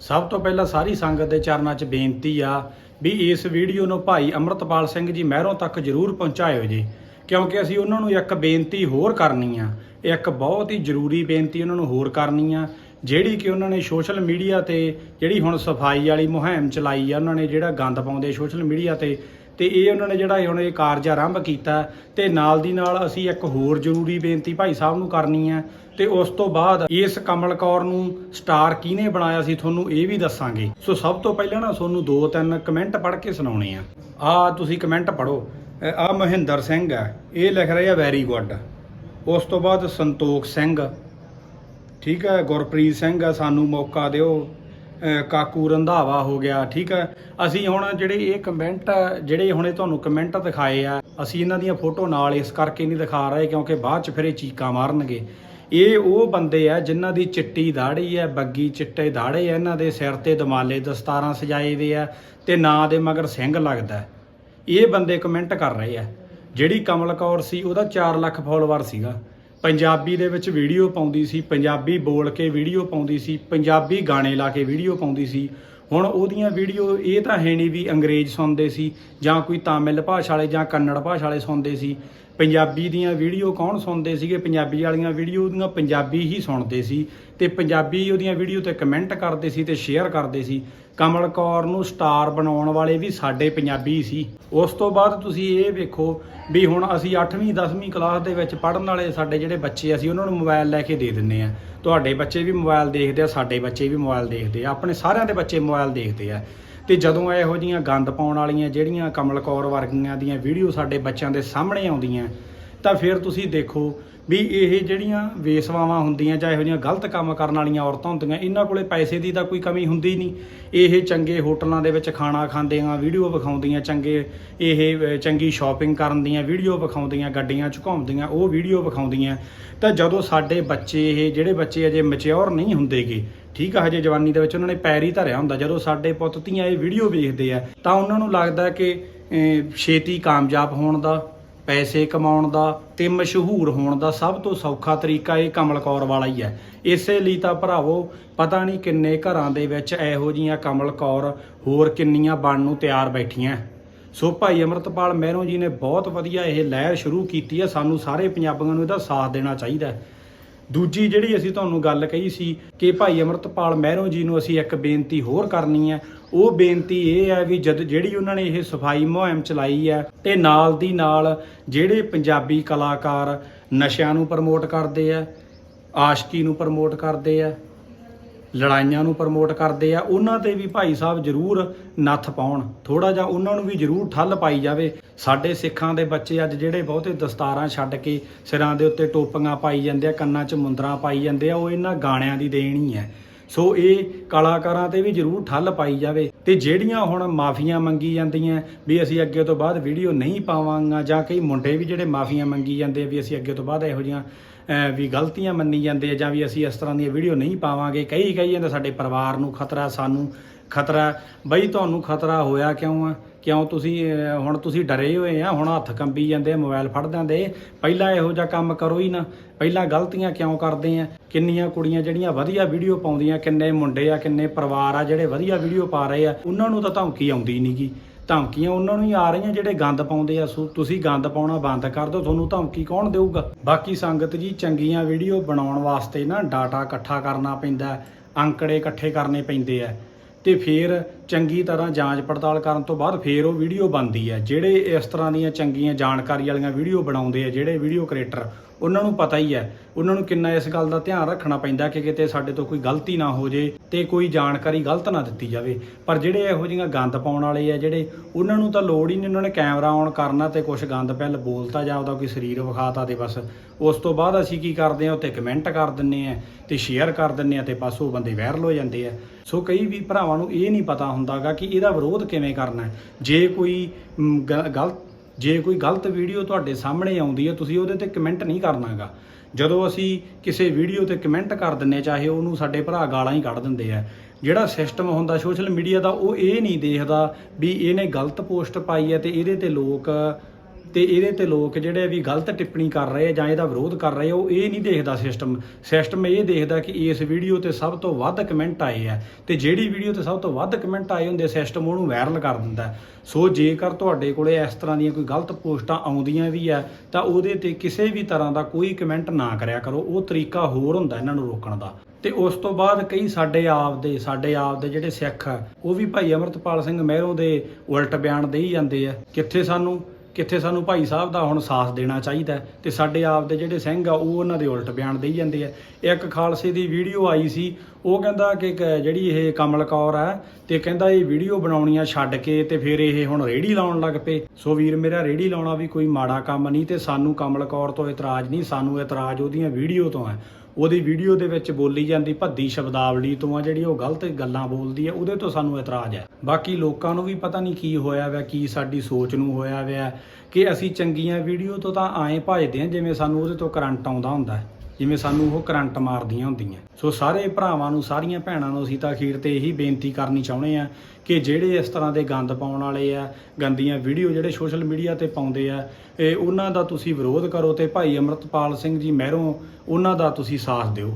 ਸਭ ਤੋਂ ਪਹਿਲਾਂ ਸਾਰੀ ਸੰਗਤ ਦੇ ਚਰਨਾਂ 'ਚ ਬੇਨਤੀ ਆ ਵੀ ਇਸ ਵੀਡੀਓ ਨੂੰ ਭਾਈ ਅਮਰਤਪਾਲ ਸਿੰਘ ਜੀ ਮਹਿਰੋਂ ਤੱਕ ਜਰੂਰ ਪਹੁੰਚਾਇਓ ਜੀ। ਕਿਉਂਕਿ ਅਸੀਂ ਉਹਨਾਂ ਨੂੰ ਇੱਕ ਬੇਨਤੀ ਹੋਰ ਕਰਨੀ ਆ। ਇੱਕ ਬਹੁਤ ਹੀ ਜ਼ਰੂਰੀ ਬੇਨਤੀ ਉਹਨਾਂ ਨੂੰ ਹੋਰ ਕਰਨੀ ਆ, ਜਿਹੜੀ ਕਿ ਉਹਨਾਂ ਨੇ ਸੋਸ਼ਲ ਮੀਡੀਆ ਤੇ ਜਿਹੜੀ ਹੁਣ ਸਫ਼ਾਈ ਵਾਲੀ ਮੁਹਿੰਮ ਚਲਾਈ ਆ, ਉਹਨਾਂ ਨੇ ਜਿਹੜਾ ਗੰਦ ਪਾਉਂਦੇ ਸੋਸ਼ਲ ਮੀਡੀਆ ਤੇ ਤੇ ਇਹ ਉਹਨਾਂ ਨੇ ਜਿਹੜਾ ਹੁਣ ਇਹ ਕਾਰਜ ਆਰੰਭ ਕੀਤਾ ਤੇ ਨਾਲ ਦੀ ਨਾਲ ਅਸੀਂ ਇੱਕ ਹੋਰ ਜ਼ਰੂਰੀ ਬੇਨਤੀ ਭਾਈ ਸਾਹਿਬ ਨੂੰ ਕਰਨੀ ਹੈ ਤੇ ਉਸ ਤੋਂ ਬਾਅਦ ਇਸ ਕਮਲ ਕੌਰ ਨੂੰ ਸਟਾਰ ਕਿਹਨੇ ਬਣਾਇਆ ਸੀ ਤੁਹਾਨੂੰ ਇਹ ਵੀ ਦੱਸਾਂਗੇ। ਸੋ ਸਭ ਤੋਂ ਪਹਿਲਾਂ ਨਾ ਤੁਹਾਨੂੰ ਦੋ ਤਿੰਨ ਕਮੈਂਟ ਪੜ੍ਹ ਕੇ ਸੁਣਾਉਣੇ ਆ। ਆ ਤੁਸੀਂ ਕਮੈਂਟ ਪੜ੍ਹੋ। ਆ ਮਹਿੰਦਰ ਸਿੰਘ ਹੈ। ਇਹ ਲਿਖ ਰਿਹਾ ਵੈਰੀ ਗੁੱਡ। ਉਸ ਤੋਂ ਬਾਅਦ ਸੰਤੋਖ ਸਿੰਘ। ਠੀਕ ਹੈ, ਗੁਰਪ੍ਰੀਤ ਸਿੰਘ ਆ ਸਾਨੂੰ ਮੌਕਾ ਦਿਓ। ਕਾਕੂ ਰੰਧਾਵਾ ਹੋ ਗਿਆ, ਠੀਕ ਹੈ? ਅਸੀਂ ਹੁਣ ਜਿਹੜੇ ਇਹ ਕਮੈਂਟ ਜਿਹੜੇ ਹੁਣੇ ਤੁਹਾਨੂੰ ਕਮੈਂਟ ਦਿਖਾਏ ਆ, ਅਸੀਂ ਇਹਨਾਂ ਦੀਆਂ ਫੋਟੋ ਨਾਲ ਇਸ ਕਰਕੇ ਨਹੀਂ ਦਿਖਾ ਰਹੇ ਕਿਉਂਕਿ ਬਾਅਦ ਚ ਫਿਰ ਇਹ ਚੀਕਾਂ ਮਾਰਨਗੇ। ਇਹ ਉਹ ਬੰਦੇ ਆ ਜਿਨ੍ਹਾਂ ਦੀ ਚਿੱਟੀ ਦਾੜੀ ਹੈ ਬੱਗੀ ਚਿੱਟੇ ਦਾੜੇ ਆ, ਇਹਨਾਂ ਦੇ ਸਿਰ ਤੇ ਦਮਾਲੇ ਦਸਤਾਰਾਂ ਸਜਾਏ ਵੇ ਆ ਤੇ ਨਾਂ ਦੇ ਮਗਰ ਸਿੰਘ ਲੱਗਦਾ ਇਹ ਬੰਦੇ ਕਮੈਂਟ ਕਰ ਰਹੇ ਆ। ਜਿਹੜੀ ਕਮਲ ਕੌਰ ਸੀ, ਉਹਦਾ 4 ਲੱਖ ਫਾਲੋਅਰ ਸੀਗਾ। ਪੰਜਾਬੀ ਦੇ ਵਿੱਚ ਵੀਡੀਓ ਪਾਉਂਦੀ ਸੀ, ਪੰਜਾਬੀ ਬੋਲ ਕੇ ਵੀਡੀਓ ਪਾਉਂਦੀ ਸੀ, ਪੰਜਾਬੀ ਗਾਣੇ ਲਾ ਕੇ ਵੀਡੀਓ ਪਾਉਂਦੀ ਸੀ। ਹੁਣ ਉਹਦੀਆਂ ਵੀਡੀਓ ਇਹ ਤਾਂ ਹੈ ਨਹੀਂ ਵੀ ਅੰਗਰੇਜ਼ ਸੁਣਦੇ ਸੀ ਜਾਂ ਕੋਈ ਤਾਮਿਲ ਭਾਸ਼ਾ ਵਾਲੇ ਜਾਂ ਕੰਨੜ ਭਾਸ਼ਾ ਵਾਲੇ ਸੁਣਦੇ ਸੀ। ਪੰਜਾਬੀ ਦੀਆਂ ਵੀਡੀਓ ਕੌਣ ਸੁਣਦੇ ਸੀਗੇ? ਪੰਜਾਬੀ ਵਾਲੀਆਂ ਵੀਡੀਓ ਉਹਦੀਆਂ ਪੰਜਾਬੀ ਹੀ ਸੁਣਦੇ ਸੀ ਤੇ ਪੰਜਾਬੀ ਉਹਦੀਆਂ ਵੀਡੀਓ ਤੇ ਕਮੈਂਟ ਕਰਦੇ ਸੀ ਤੇ ਸ਼ੇਅਰ ਕਰਦੇ ਸੀ। ਕਮਲ ਕੌਰ ਨੂੰ ਸਟਾਰ ਬਣਾਉਣ ਵਾਲੇ ਵੀ ਸਾਡੇ ਪੰਜਾਬੀ ਸੀ। ਉਸ ਤੋਂ ਬਾਅਦ ਤੁਸੀਂ ਇਹ ਵੇਖੋ ਵੀ ਹੁਣ ਅਸੀਂ 8ਵੀਂ 10ਵੀਂ ਕਲਾਸ ਦੇ ਵਿੱਚ ਪੜ੍ਹਨ ਵਾਲੇ ਸਾਡੇ ਜਿਹੜੇ ਬੱਚੇ ਅਸੀਂ ਉਹਨਾਂ ਨੂੰ ਮੋਬਾਈਲ ਲੈ ਕੇ ਦੇ ਦਿੰਨੇ ਆ। ਤੁਹਾਡੇ ਬੱਚੇ ਵੀ ਮੋਬਾਈਲ ਦੇਖਦੇ ਆ, ਸਾਡੇ ਬੱਚੇ ਵੀ ਮੋਬਾਈਲ ਦੇਖਦੇ ਆ, ਆਪਣੇ ਸਾਰਿਆਂ ਦੇ ਬੱਚੇ ਮੋਬਾਈਲ ਦੇਖਦੇ ਆ। ਤੇ ਜਦੋਂ ਇਹੋ ਜੀਆਂ ਗੰਦ ਪਾਉਣ ਵਾਲੀਆਂ ਜਿਹੜੀਆਂ ਕਮਲ ਕੌਰ ਵਰਗੀਆਂ ਦੀਆਂ ਵੀਡੀਓ ਸਾਡੇ ਬੱਚਿਆਂ ਦੇ ਸਾਹਮਣੇ ਆਉਂਦੀਆਂ, ਤਾਂ ਫਿਰ ਤੁਸੀਂ ਦੇਖੋ ਵੀ ਇਹ ਜਿਹੜੀਆਂ ਵੇਸਵਾਵਾਂ ਹੁੰਦੀਆਂ ਜਾਂ ਇਹੋ ਜਿਹੀਆਂ ਗਲਤ ਕੰਮ ਕਰਨ ਵਾਲੀਆਂ ਔਰਤਾਂ ਹੁੰਦੀਆਂ, ਇਹਨਾਂ ਕੋਲੇ ਪੈਸੇ ਦੀ ਤਾਂ ਕੋਈ ਕਮੀ ਹੁੰਦੀ ਨਹੀਂ। ਇਹ ਚੰਗੇ ਹੋਟਲਾਂ ਦੇ ਵਿੱਚ ਖਾਣਾ ਖਾਂਦੀਆਂ, ਵੀਡੀਓ ਵਿਖਾਉਂਦੀਆਂ, ਚੰਗੇ ਇਹ ਚੰਗੀ ਸ਼ਾਪਿੰਗ ਕਰਨ ਦੀਆਂ, ਵੀਡੀਓ ਵਿਖਾਉਂਦੀਆਂ, ਗੱਡੀਆਂ ਝੁਕਾਉਂਦੀਆਂ, ਉਹ ਵੀਡੀਓ ਵਿਖਾਉਂਦੀਆਂ। ਤਾਂ ਜਦੋਂ ਸਾਡੇ ਬੱਚੇ ਇਹ, ਜਿਹੜੇ ਬੱਚੇ ਅਜੇ ਮੈਚਿਓਰ ਨਹੀਂ ਹੁੰਦੇਗੇ, ਠੀਕ ਆ, ਹਜੇ ਜਵਾਨੀ ਦੇ ਵਿੱਚ ਉਹਨਾਂ ਨੇ ਪੈਰ ਹੀ ਧਰਿਆ ਹੁੰਦਾ, ਜਦੋਂ ਸਾਡੇ ਪੁੱਤ ਧੀਆਂ ਇਹ ਵੀਡੀਓ ਵੇਖਦੇ ਆ, ਤਾਂ ਉਹਨਾਂ ਨੂੰ ਲੱਗਦਾ ਕਿ ਛੇਤੀ ਕਾਮਯਾਬ ਹੋਣ ਦਾ ਪੈਸੇ ਕਮਾਉਣ ਦਾ ਤੇ ਮਸ਼ਹੂਰ ਹੋਣ ਦਾ ਸਭ ਤੋਂ ਸੌਖਾ ਤਰੀਕਾ ਇਹ ਕਮਲ ਕੌਰ ਵਾਲਾ ਹੀ ਹੈ। ਇਸੇ ਲਈ ਤਾਂ ਭਰਾਵੋ, ਪਤਾ ਨਹੀਂ ਕਿੰਨੇ ਘਰਾਂ ਦੇ ਵਿੱਚ ਇਹੋ ਜੀਆਂ ਕਮਲ ਕੌਰ ਹੋਰ ਕਿੰਨੀਆਂ ਬਣ ਨੂੰ ਤਿਆਰ ਬੈਠੀਆਂ। ਸੋ ਭਾਈ ਅਮਰਤਪਾਲ ਮਹਿਰੋਂ ਜੀ ਨੇ ਬਹੁਤ ਵਧੀਆ ਇਹ ਲਹਿਰ ਸ਼ੁਰੂ ਕੀਤੀ ਹੈ। ਸਾਨੂੰ ਸਾਰੇ ਪੰਜਾਬੀਆਂ ਨੂੰ ਇਹਦਾ ਸਾਥ ਦੇਣਾ ਚਾਹੀਦਾ ਹੈ। ਦੂਜੀ ਜਿਹੜੀ ਅਸੀਂ ਤੁਹਾਨੂੰ ਗੱਲ ਕਹੀ ਸੀ ਕਿ ਭਾਈ ਅਮਰਤਪਾਲ ਮਹਿਰੋਂ ਜੀ ਨੂੰ ਅਸੀਂ ਇੱਕ ਬੇਨਤੀ ਹੋਰ ਕਰਨੀ ਹੈ। ਉਹ ਬੇਨਤੀ ਇਹ ਹੈ ਵੀ ਜਦ ਜਿਹੜੀ ਉਹਨਾਂ ਨੇ ਇਹ ਸਫ਼ਾਈ ਮੁਹਿੰਮ ਚਲਾਈ ਹੈ ਤੇ ਨਾਲ ਦੀ ਨਾਲ ਜਿਹੜੇ ਪੰਜਾਬੀ ਕਲਾਕਾਰ ਨਸ਼ਿਆਂ ਨੂੰ ਪ੍ਰਮੋਟ ਕਰਦੇ ਆ, ਆਸ਼ਕੀ ਨੂੰ ਪ੍ਰਮੋਟ ਕਰਦੇ ਆ ਲੜਾਈਆਂ ਨੂੰ ਪ੍ਰਮੋਟ ਕਰਦੇ ਆ, ਉਹਨਾਂ ਤੇ ਵੀ ਭਾਈ ਸਾਹਿਬ ਜਰੂਰ ਨੱਥ ਪਾਉਣ। ਥੋੜਾ ਜਿਹਾ ਉਹਨਾਂ ਨੂੰ ਵੀ ਜਰੂਰ ਠੱਲ ਪਾਈ ਜਾਵੇ। ਸਾਡੇ ਸਿੱਖਾਂ ਦੇ ਬੱਚੇ ਅੱਜ ਜਿਹੜੇ ਬਹੁਤੇ ਦਸਤਾਰਾਂ ਛੱਡ ਕੇ ਸਿਰਾਂ ਦੇ ਉੱਤੇ ਟੋਪੀਆਂ ਪਾਈ ਜਾਂਦੇ ਆ, ਕੰਨਾਂ 'ਚ ਮੁੰਦਰਾਂ ਪਾਈ ਜਾਂਦੇ ਆ, ਉਹ ਇਹਨਾਂ ਗਾਣਿਆਂ ਦੀ ਦੇਣੀ ਹੈ ਸੋ ਇਹ ਕਲਾਕਾਰਾਂ ਤੇ ਵੀ ਜਰੂਰ ਠੱਲ ਪਾਈ ਜਾਵੇ। ਤੇ ਜਿਹੜੀਆਂ ਹੁਣ ਮਾਫੀਆਂ ਮੰਗੀ ਜਾਂਦੀਆਂ, ਵੀ ਅਸੀਂ ਅੱਗੇ ਤੋਂ ਬਾਅਦ ਵੀਡੀਓ ਨਹੀਂ ਪਾਵਾਂਗਾ ਜਾਂ ਕਈ ਮੁੰਡੇ ਵੀ ਜਿਹੜੇ ਮਾਫੀਆਂ ਮੰਗੀ ਜਾਂਦੇ ਵੀ ਅਸੀਂ ਅੱਗੇ ਤੋਂ ਬਾਅਦ ਇਹੋ ਜਿਹੀਆਂ ਵੀ ਗਲਤੀਆਂ ਮੰਨੀ ਜਾਂਦੇ ਆ ਜਾਂ ਵੀ ਅਸੀਂ ਇਸ ਤਰ੍ਹਾਂ ਦੀਆਂ ਵੀਡੀਓ ਨਹੀਂ ਪਾਵਾਂਗੇ। ਕਈ ਕਈ ਜਾਂਦੇ ਸਾਡੇ ਪਰਿਵਾਰ ਨੂੰ ਖਤਰਾ, ਸਾਨੂੰ ਖਤਰਾ। ਬਈ ਤੁਹਾਨੂੰ ਖਤਰਾ ਹੋਇਆ ਕਿਉਂ ਆ? ਕਿਉਂ ਤੁਸੀਂ ਹੁਣ ਤੁਸੀਂ ਡਰੇ ਹੋਏ ਆ, ਹੁਣ ਹੱਥ ਕੰਬੀ ਜਾਂਦੇ ਆ, ਮੋਬਾਈਲ ਫੜ ਦਿੰਦੇ ਪਹਿਲਾਂ ਇਹੋ ਜਿਹਾ ਕੰਮ ਕਰੋ ਹੀ ਨਾ। ਪਹਿਲਾਂ ਗਲਤੀਆਂ ਕਿਉਂ ਕਰਦੇ ਆ? ਕਿੰਨੀਆਂ ਕੁੜੀਆਂ ਜਿਹੜੀਆਂ ਵਧੀਆ ਵੀਡੀਓ ਪਾਉਂਦੀਆਂ, ਕਿੰਨੇ ਮੁੰਡੇ ਆ, ਕਿੰਨੇ ਪਰਿਵਾਰ ਆ ਜਿਹੜੇ ਵਧੀਆ ਵੀਡੀਓ ਪਾ ਰਹੇ ਆ, ਉਹਨਾਂ ਨੂੰ ਤਾਂ ਧਮਕੀ ਆਉਂਦੀ ਨਹੀਂਗੀ ਧਮਕੀਆਂ ਉਹਨਾਂ ਨੂੰ ਹੀ ਆ ਰਹੀਆਂ ਜਿਹੜੇ ਗੰਦ ਪਾਉਂਦੇ ਆ। ਸੋ ਤੁਸੀਂ ਗੰਦ ਪਾਉਣਾ ਬੰਦ ਕਰ ਦਿਓ, ਤੁਹਾਨੂੰ ਧਮਕੀ ਕੌਣ ਦੇਊਗਾ? ਬਾਕੀ ਸੰਗਤ ਜੀ, ਚੰਗੀਆਂ ਵੀਡੀਓ ਬਣਾਉਣ ਵਾਸਤੇ ਨਾ ਡਾਟਾ ਇਕੱਠਾ ਕਰਨਾ ਪੈਂਦਾ, ਅੰਕੜੇ ਇਕੱਠੇ ਕਰਨੇ ਪੈਂਦੇ ਆ। ਤੇ ਫਿਰ ਚੰਗੀ ਤਰ੍ਹਾਂ ਜਾਂਚ ਪੜਤਾਲ ਕਰਨ ਤੋਂ ਬਾਅਦ ਫਿਰ ਉਹ ਵੀਡੀਓ ਬਣਦੀ ਹੈ। ਜਿਹੜੇ ਇਸ ਤਰ੍ਹਾਂ ਦੀਆਂ ਚੰਗੀਆਂ ਜਾਣਕਾਰੀ ਵਾਲੀਆਂ ਵੀਡੀਓ ਬਣਾਉਂਦੇ ਆ, ਜਿਹੜੇ ਵੀਡੀਓ ਕ੍ਰੀਏਟਰ, ਉਹਨਾਂ ਨੂੰ ਪਤਾ ਹੀ ਹੈ। ਉਹਨਾਂ ਨੂੰ ਕਿੰਨਾ ਇਸ ਗੱਲ ਦਾ ਧਿਆਨ ਰੱਖਣਾ ਪੈਂਦਾ ਕਿ ਕਿਤੇ ਸਾਡੇ ਤੋਂ ਕੋਈ ਗਲਤੀ ਨਾ ਹੋ ਜੇ ਤੇ ਕੋਈ ਜਾਣਕਾਰੀ ਗਲਤ ਨਾ ਦਿੱਤੀ ਜਾਵੇ। ਪਰ ਜਿਹੜੇ ਇਹੋ ਜਿਹੀਆਂ ਗੰਦ ਪਾਉਣ ਵਾਲੇ ਆ, ਜਿਹੜੇ ਉਹਨਾਂ ਨੂੰ ਤਾਂ ਲੋੜ ਹੀ ਨਹੀਂ, ਉਹਨਾਂ ਨੇ ਕੈਮਰਾ ਔਨ ਕਰਨਾ ਤੇ ਕੁਝ ਗੰਦ ਪਹਿਲ ਬੋਲਤਾ ਜਾਂ ਉਹਦਾ ਕੋਈ ਸਰੀਰ ਵਿਖਾਤਾ ਤੇ ਬਸ। ਉਸ ਤੋਂ ਬਾਅਦ ਅਸੀਂ ਕੀ ਕਰਦੇ ਆ ਉੱਤੇ ਕਮੈਂਟ ਕਰ ਦਿੰਨੇ ਆ ਤੇ ਸ਼ੇਅਰ ਕਰ ਦਿੰਨੇ ਆ ਤੇ ਬਸ ਉਹ ਬੰਦੇ ਵਾਇਰਲ ਹੋ ਜਾਂਦੇ ਆ। ਸੋ ਕਈ ਵੀ ਭਰਾਵਾਂ ਨੂੰ ਇਹ ਨਹੀਂ ਪਤਾ ਹੁੰਦਾਗਾ ਕਿ ਇਹਦਾ ਵਿਰੋਧ ਕਿਵੇਂ ਕਰਨਾ ਹੈ? ਜੇ ਕੋਈ ਗ- ਗਲਤ, ਜੇ ਕੋਈ ਗਲਤ ਵੀਡੀਓ ਤੁਹਾਡੇ ਸਾਹਮਣੇ ਆਉਂਦੀ ਹੈ, ਤੁਸੀਂ ਉਹਦੇ ਤੇ ਕਮੈਂਟ ਨਹੀਂ ਕਰਨਾਗਾ। ਜਦੋਂ ਅਸੀਂ ਕਿਸੇ ਵੀਡੀਓ ਤੇ ਕਮੈਂਟ ਕਰ ਦਿੰਨੇ ਚਾਹੇ ਉਹਨੂੰ ਸਾਡੇ ਭਰਾ ਗਾਲਾਂ ਹੀ ਕੱਢ ਦਿੰਦੇ ਆ, ਜਿਹੜਾ ਸਿਸਟਮ ਹੁੰਦਾ ਸੋਸ਼ਲ ਮੀਡੀਆ ਦਾ, ਉਹ ਇਹ ਨਹੀਂ ਦੇਖਦਾ ਵੀ ਇਹਨੇ ਗਲਤ ਪੋਸਟ ਪਾਈ ਹੈ ਤੇ ਇਹਦੇ ਤੇ ਲੋਕ ਤੇ ਇਹਦੇ ਤੇ ਲੋਕ ਜਿਹੜੇ ਵੀ ਗਲਤ ਟਿੱਪਣੀ ਕਰ ਰਹੇ ਜਾਂ ਇਹਦਾ ਵਿਰੋਧ ਕਰ ਰਹੇ ਉਹ ਇਹ ਨਹੀਂ ਦੇਖਦਾ ਸਿਸਟਮ ਸਿਸਟਮ ਇਹ ਦੇਖਦਾ ਕਿ ਇਸ ਵੀਡੀਓ ਤੇ ਸਭ ਤੋਂ ਵੱਧ ਕਮੈਂਟ ਆਏ ਆ। ਤੇ ਜਿਹੜੀ ਵੀਡੀਓ ਤੇ ਸਭ ਤੋਂ ਵੱਧ ਕਮੈਂਟ ਆਏ ਹੁੰਦੇ ਸਿਸਟਮ ਉਹਨੂੰ ਵਾਇਰਲ ਕਰ ਦਿੰਦਾ ਸੋ ਜੇਕਰ ਤੁਹਾਡੇ ਕੋਲੇ ਇਸ ਤਰ੍ਹਾਂ ਦੀਆਂ ਕੋਈ ਗਲਤ ਪੋਸਟਾਂ ਆਉਂਦੀਆਂ ਵੀ ਆ, ਤਾਂ ਉਹਦੇ ਤੇ ਕਿਸੇ ਵੀ ਤਰ੍ਹਾਂ ਦਾ ਕੋਈ ਕਮੈਂਟ ਨਾ ਕਰਿਆ ਕਰੋ। ਉਹ ਤਰੀਕਾ ਹੋਰ ਹੁੰਦਾ ਇਹਨਾਂ ਨੂੰ ਰੋਕਣ ਦਾ। ਤੇ ਉਸ ਤੋਂ ਬਾਅਦ ਕਈ ਸਾਡੇ ਆਪ ਦੇ, ਸਾਡੇ ਆਪ ਦੇ ਜਿਹੜੇ ਸਿੱਖ ਆ, ਉਹ ਵੀ ਭਾਈ ਅਮਰਤਪਾਲ ਸਿੰਘ ਮਹਿਰੋਂ ਦੇ ਉਲਟ ਬਿਆਨ ਦੇਈ ਜਾਂਦੇ ਆ। ਕਿੱਥੇ ਸਾਨੂੰ ਕਿੱਥੇ ਸਾਨੂੰ ਭਾਈ ਸਾਹਿਬ ਦਾ ਹੁਣ ਸਾਥ ਦੇਣਾ ਚਾਹੀਦਾ ਹੈ ਤੇ ਸਾਡੇ ਆਪ ਦੇ ਜਿਹੜੇ ਸਿੰਘ ਆ, ਉਹ ਉਹਨਾਂ ਦੇ ਉਲਟ ਬਿਆਨ ਦੇਈ ਜਾਂਦੇ ਆ। ਇੱਕ ਖਾਲਸੇ ਦੀ ਵੀਡੀਓ ਆਈ ਸੀ, ਉਹ ਕਹਿੰਦਾ ਕਿ ਇੱਕ ਜਿਹੜੀ ਇਹ ਕਮਲ ਕੌਰ ਆ, ਤੇ ਕਹਿੰਦਾ ਇਹ ਵੀਡੀਓ ਬਣਾਉਣੀਆਂ ਛੱਡ ਕੇ ਤੇ ਫਿਰ ਇਹ ਹੁਣ ਰੇੜੀ ਲਾਉਣ ਲੱਗ ਪਏ। ਸੋ ਵੀਰ ਮੇਰਾ ਰੇੜੀ ਲਾਉਣਾ ਵੀ ਕੋਈ ਮਾੜਾ ਕੰਮ ਨਹੀਂ ਤੇ ਸਾਨੂੰ ਕਮਲ ਕੌਰ ਤੋਂ ਇਤਰਾਜ਼ ਨਹੀਂ, ਸਾਨੂੰ ਇਤਰਾਜ਼ ਉਹਦੀਆਂ ਵੀਡੀਓ ਤੋਂ ਹੈ। ਉਹਦੀ ਵੀਡੀਓ ਦੇ ਵਿੱਚ ਬੋਲੀ ਜਾਂਦੀ ਭੱਦੀ ਸ਼ਬਦਾਵਲੀ ਤੋਂ ਆ ਜਿਹੜੀ ਉਹ ਗਲਤ ਗੱਲਾਂ ਬੋਲਦੀ ਹੈ ਉਹਦੇ ਤੋਂ ਸਾਨੂੰ ਇਤਰਾਜ਼ ਹੈ। ਬਾਕੀ ਲੋਕਾਂ ਨੂੰ ਵੀ ਪਤਾ ਨਹੀਂ ਕੀ ਹੋਇਆ ਵਾ, ਕੀ ਸਾਡੀ ਸੋਚ ਨੂੰ ਹੋਇਆ ਵਾ, ਕਿ ਅਸੀਂ ਚੰਗੀਆਂ ਵੀਡੀਓ ਤੋਂ ਤਾਂ ਆਏ ਭਜਦੇ ਹਾਂ ਜਿਵੇਂ ਸਾਨੂੰ ਉਹਦੇ ਤੋਂ ਕਰੰਟ ਆਉਂਦਾ ਹੁੰਦਾ ਹੈ। ਜਿਵੇਂ ਸਾਨੂੰ ਉਹ ਕਰੰਟ ਮਾਰਦੀਆਂ ਹੁੰਦੀਆਂ। ਸੋ ਸਾਰੇ ਭਰਾਵਾਂ ਨੂੰ, ਸਾਰੀਆਂ ਭੈਣਾਂ ਨੂੰ ਅਸੀਂ ਤਾਂ ਅਖੀਰ ਤੇ ਇਹੀ ਬੇਨਤੀ ਕਰਨੀ ਚਾਹੁੰਦੇ ਆ ਕਿ ਜਿਹੜੇ ਇਸ ਤਰ੍ਹਾਂ ਦੇ ਗੰਦ ਪਾਉਣ ਵਾਲੇ ਆ, ਗੰਦੀਆਂ ਵੀਡੀਓ ਜਿਹੜੇ ਸੋਸ਼ਲ ਮੀਡੀਆ ਤੇ ਪਾਉਂਦੇ ਆ, ਇਹ ਉਹਨਾਂ ਦਾ ਤੁਸੀਂ ਵਿਰੋਧ ਕਰੋ ਤੇ ਭਾਈ ਅਮਰਤਪਾਲ ਸਿੰਘ ਜੀ ਮਹਿਰੋਂ ਉਹਨਾਂ ਦਾ ਤੁਸੀਂ ਸਾਥ ਦਿਓ।